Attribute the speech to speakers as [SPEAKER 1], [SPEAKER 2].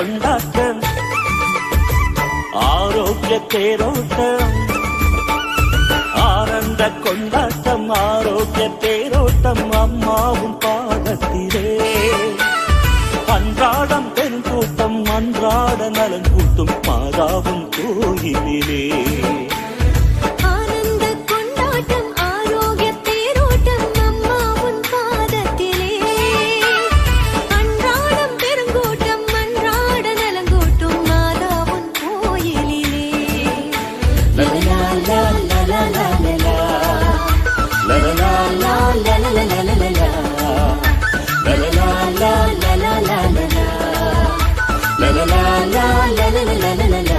[SPEAKER 1] கொண்டாட்டம். ஆரோக்கிய தேரோட்டம். ஆனந்த கொண்டாட்டம் ஆரோக்கிய தேரோட்டம் அம்மாவும் பாதத்திலே அன்றாடம் பெருங்கூட்டம் அன்றாட நலன் கூட்டும் மாதாவும்
[SPEAKER 2] கோயிலே la
[SPEAKER 1] la
[SPEAKER 2] la la